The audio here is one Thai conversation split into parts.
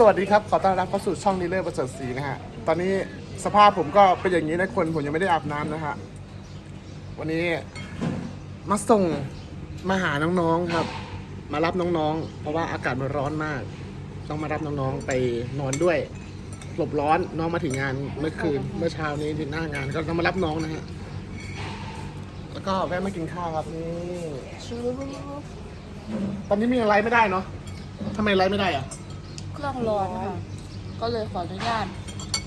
สวัสดีครับ ขอต้อนรับเข้าสู่ช่องดีเลอร์ประเสริฐศรีนะฮะ ตอนนี้สภาพผมก็เป็นอย่างนี้นะคน ผมยังไม่ได้อาบน้ำนะฮะ วันนี้มาส่งมาหาน้องๆครับ มารับน้องๆ เพราะว่าอากาศมันร้อนมาก ต้องมารับน้องๆไปนอนด้วย หลบร้อนน้องมาถึงงานเมื่อคืน เมื่อเช้านี้ที่หน้างานก็ต้องมารับน้องนะฮะ แล้วก็แวะมากินข้าวครับนี่ ตอนนี้มีอะไรไม่ได้เนาะทำไมไลฟ์ไม่ได้อะ เครื่องร้อนค่ะ ก็เลยขออนุญาต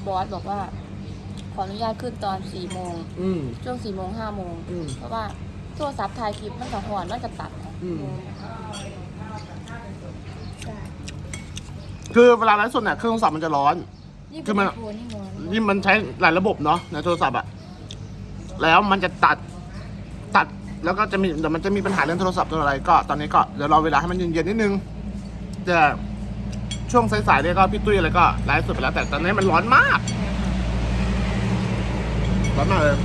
บอสบอกว่า ขออนุญาตขึ้นตอนสี่โมงอืม ช่วงสี่โมงห้าโมงอืม เพราะว่าโทรศัพท์ถ่ายคลิปมันจะหอนมันจะตัดค่ะอืมคือเวลาไลฟ์สดเนี่ยเครื่องโทรศัพท์มันจะร้อน นี่คืเป็นอมันไอโฟนนี่ร้อนนี่มันใช้หลายระบบเนาะในโทรศัพท์อะแล้วมันจะตัดตัดแล้วก็จะมีเดี๋ยวมันจะมีปัญหาเรื่องโทรศัพท์ตัวอะไรก็ตอนนี้ก็เดี๋ยวรอเวลาให้มันเย็นๆนิดนึงจะ ช่วงสายๆเนี่ยก็พี่ตุ้ยอะไรก็ไลฟ์สดไปแล้ว แต่ตอนนี้มันร้อนมาก ร้อนมากเลย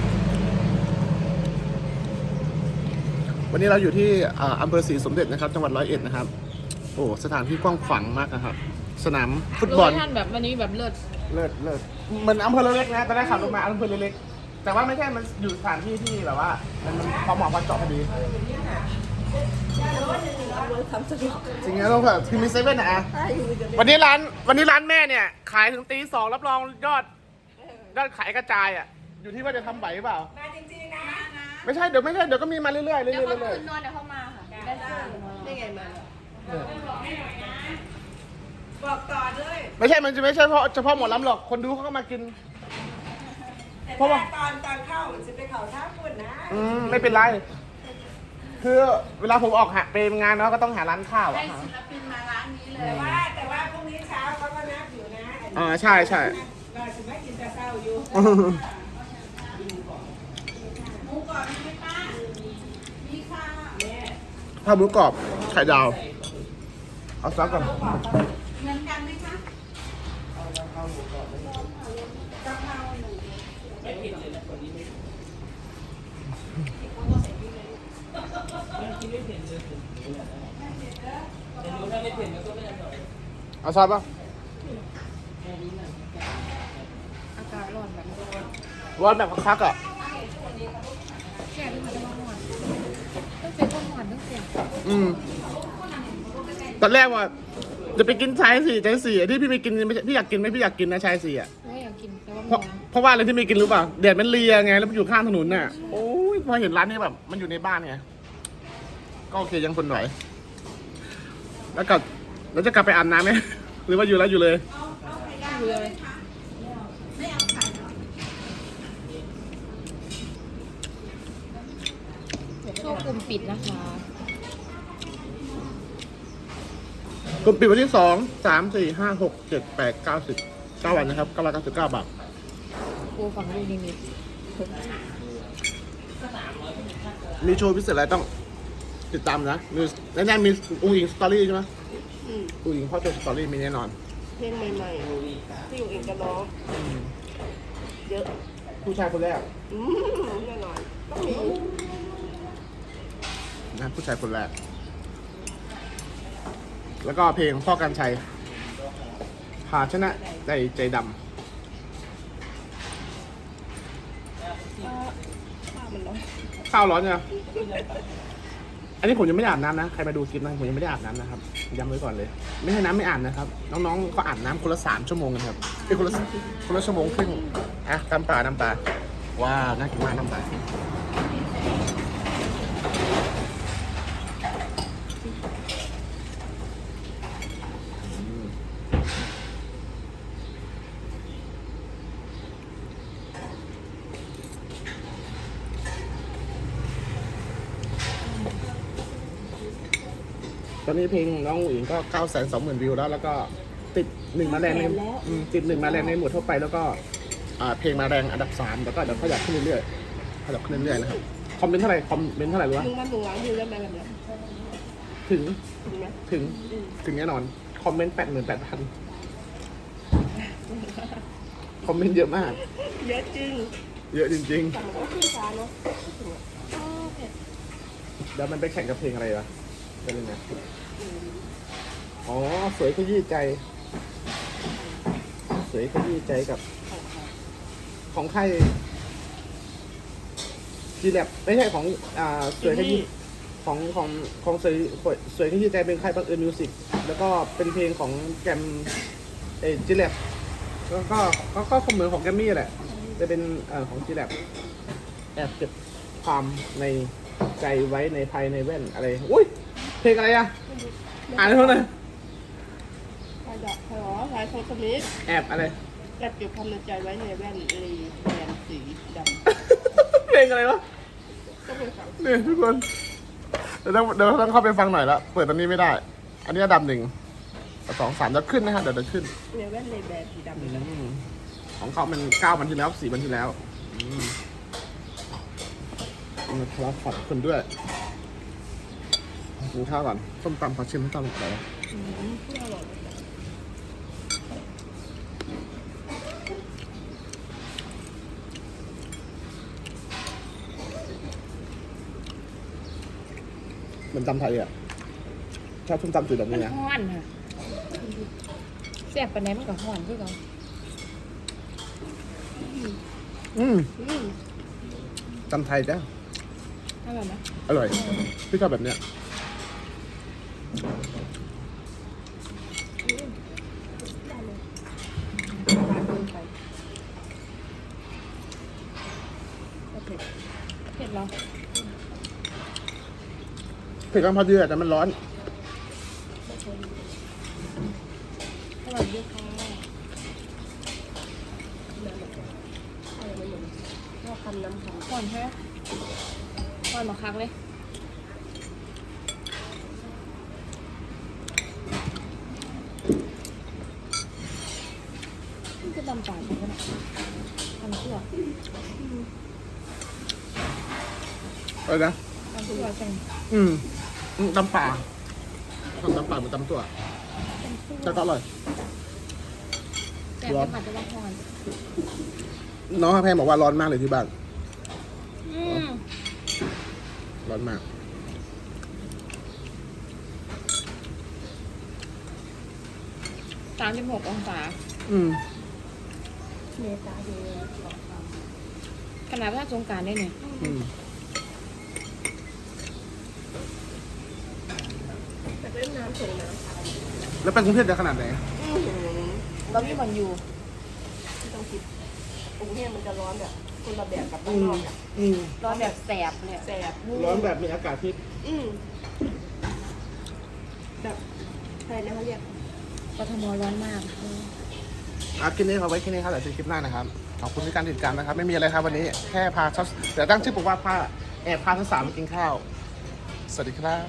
วันนี้เราอยู่ที่อ่าอำเภอศรีสมเด็จนะครับ จังหวัดร้อยเอ็ดนะครับ โอ้สถานที่กว้างขวางมากนะครับ สนามฟุตบอลท่านแบบวันนี้แบบเลิศเลิศเลิศเหมือนอำเภอเล็กๆนะตอนแรกขับรถมาอำเภอเล็กๆแต่ว่าไม่ใช่มันอยู่สถานที่ที่แบบว่า มันมันพอเหมาะพอเจาะพอดี จริงๆต้องแบบคือมีเซเว่นอะวันนี้ร้านวันนี้ร้านแม่เนี่ย ขายถึงตีสองรับรองยอดยอดขายกระจายอะอยู่ที่ว่าจะทำไหวหรือเปล่า มาจริงๆนะ ไม่ใช่เดี๋ยวไม่ใช่เดี๋ยวก็มีมาเรื่อยๆเรื่อยๆเดี๋ยวเรื่เขาอยคืนนอนเดี๋ยวเขามาค่ะได้เสื้อมาได้ไงมาๆเออบอกต่อด้วยไม่ใช่มันจะไม่ใช่เฉพาะเฉพาะหมอลำหรอกคนดูเขาก็มากิน แต่เพราะว่า ตอนตอนเข้าจะไปเขาท่าปุ่นนะ อืมไม่เป็นไร คือเวลาผมออกหาไปงานเนาะก็ต้องหาร้านข้าวอะศิลปินมาร้านนี้เลยแต่ว่าแต่ว่าพรุ่งนี้เช้าเขาก็นัดอยู่นะอ่าใช่ใช่ เราจะไม่กินแต่เช้าอยู่หมูกรอบมีไหมป้ามีค่ะแม่ข้าวหมูกรอบไข่ดาว เอาซักก่อนเหมือนกันไหมคะ เอาซักป่ะอากาศร้อนแบบนี้ร้อนแบบคักๆอะแก่ที่มันจะมาหอนต้องเป็นคนหอนต้องเสียงอืมตอนแรกว่าจะไปกินชายสี่ชายสี่อะที่พี่ไม่กินไม่ใช่พี่อยากกินไหมพี่อยากกินนะชายสี่อะไม่อยากกินแต่ว่าเพราะร้อนเพราะว่าอะไรที่ไม่กินรู้ป่ะแดดมันเลียไงแล้วมันอยู่ข้างถนนน่ะโอ้ยพอเห็นร้านนี้แบบ มันอยู่ในบ้านไงก็โอเคยังทนไหวแล้วก็ แล้วจะกลับไปอาบน้ำไหมหรือว่าอยู่แล้วอยู่เลย อยู่เลยช่วงกลุ่มปิดนะคะกดปิดวันที่สองสามสี่ห้าหกเจ็ดแปดเก้าสิบเก้าวันนะครับเก้าร้อยเก้าสิบเก้าบาทกูฝังลูกนิมิตมีโชว์พิเศษอะไรต้องติดตามนะมีแน่ๆมีอุ้งอิงสตอรี่ใช่ไหม อุ้งอิงพ่อโจสตอรี่มีแน่นอนเพลงใหม่ๆ ที่อยู่เองกับน้องเยอะผู้ชายคนแรกอืมแน่นอนต้องมีนะผู้ชายคนแรก แล้วก็เพลงพ่อกันชัยภาชนะใจใจดมันร้อนำข้าวร้อนเนี่ย อันนี้ผมยังไม่ได้อาบน้ำนะ ใครมาดูคลิปนะผมยังไม่ได้อาบน้ำนะครับย้ำไว้ก่อนเลย ไม่ให้น้ำไม่อาบนะครับ น้องๆก็อาบน้ำคนละสามชั่วโมงกันครับเอ้ยคนละคนละชั่วโมงครึ่งอะน้ำปลาน้ำปลาว้าวน่ากินมากน้ำปลา ตอนนี้เพลงน้องอุ๋งก็เก้าแสนสองหมื่นวิวแล้ว แล้วก็ติดหนึ่งมาแรงในอืมติดหนึ่งมาแรงในหมวดทั่วไปแล้วก็อ่าเพลงมาแรงอันดับสามแล้วก็เดี๋ยวขยับขึ้นเรื่อยๆขยับขึ้นเรื่อยๆนะครับคอมเมนต์เท่าไหร่คอมเมนต์เท่าไหร่รู้ปะมึงมันมึงล้างมือได้ไหมแบบนี้ถึงถึงไหมถึงถึงแน่นอนคอมเมนต์แปดหมื่นแปดพันคอมเมนต์เยอะมาก เยอะจริงเยอะจริงแต่มันก็ขึ้นช้าเนาะๆแล้วมันไปแข่งกับเพลงอะไรวะ เป็นยังไงอ๋อ สวยขยี้ใจวยขยี้ใจกับ ของใครจีแลบไม่ใช่ของอ่าสวยขยี้ของของของสวยสวยขยี้ใจเป็นค่ายบังเอิญมิวสิกแล้วก็เป็นเพลงของแกรมเอจีแลบแล้วก็ก็ก็เหมือนของแกรมมี่แหละ จะเป็นเอ่อของจีแลบแอบเก็บความในใจไว้ในภายในแว่นอะไร อุ้ย เพลงอะไรอะ อ่านให้ฟังหน่อยใครดอกใครหรอใครโทรสมิธแอบอะไร แอบเก็บความในใจไว้ในแว่นรีแบนสีดเพลงอะไรวะำก็เป็นฝังนี่ทุกคน เดี๋ยวต้องเดี๋ยวต้องเข้าไปฟังหน่อยละ เปิดตอนนี้ไม่ได้ อันนี้อันดับหนึ่งสองสามเดี๋ยวขึ้นนะฮะ เดี๋ยวเดี๋ยวขึ้น ในแว่นรีแบนสีดำเลยนะอืมของเขามันเก้าวันที่แล้วสี่วันที่แล้วอืมนะครับขอบคุณด้วย กินข้าวก่อนส้มตำขอชิมส้มตำก่อนอืมอร่อยเหมือนตำไทยอะชอบส้มตำจืดแบบมันี้นนะห้อนค่ะแซ่บปานไหนมันก็ห้อนคือกันอืมอืมตำไทยจ้ะอร่อยไหมอร่อยพี่ชอบแบบเนี้ยร้าน เดินไปโอเคเผ็ดเหรอเผ็ดกำลังพอดีอะแต่มันร้อน อร่อยด้วยค่ะอะไรมันเหมือนข้าวคำน้ำคำห้อนใช่ไหมห้อนมาคักเลย นี่คือตำป่าใช่ไหมตำชั่วอะไรนะตำชั่วใช่ไหมอืมอืมตำป่าทำตำป่าเหมือนตำตัวแต่ก็อร่อยแต่เป็นผัดจะว่าห้อนน้องแพงบอกว่าร้อนมากเลยที่บ้านอืมร้อนมากสามสิบหกองศา อืม เมตาเดย์ขนาดว่าสงกรารได้เนี่ยอืมแต่เล่นน้ำส่งน้ำแล้วไปกรุงเทพจะขนาดไหนอือหือเรามีมันอยู่ไม่ต้องคิดกรุงเทพมันจะร้อนแบบคนละแบบกับบ้านนอกอะอืมร้อนแบบแสบเนี่ยแสบร้อนแบบมีอากาศที่อืมแบบอะไรนะเขาเรียกกทมร้อนมาก อาคลิปนี้เขาไว้แค่นี้ครับเดี๋ยวเจอคลิปหน้านะครับ ขอบคุณที่การติดตามนะครับ ไม่มีอะไรครับวันนี้แค่พาเดี๋ยวตั้งชื่อผมว่าพาแอบพาทั้งสามมากินข้าว สวัสดีครับ